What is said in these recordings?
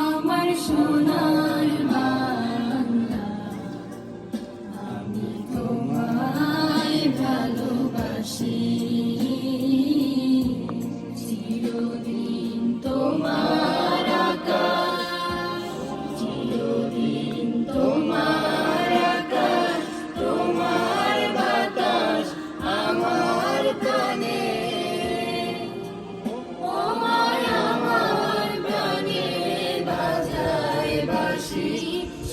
আমার সোনা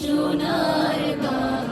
সোনার গান।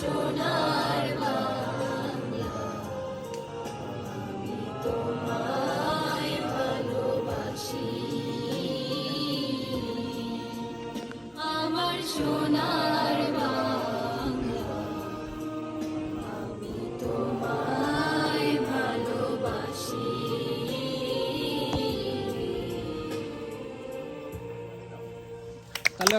সোনার বাংলা। তোমায় ভালোবাসি। আমার সোনার বাংলা। আমি তোমায় ভালোবাসি। তাহলে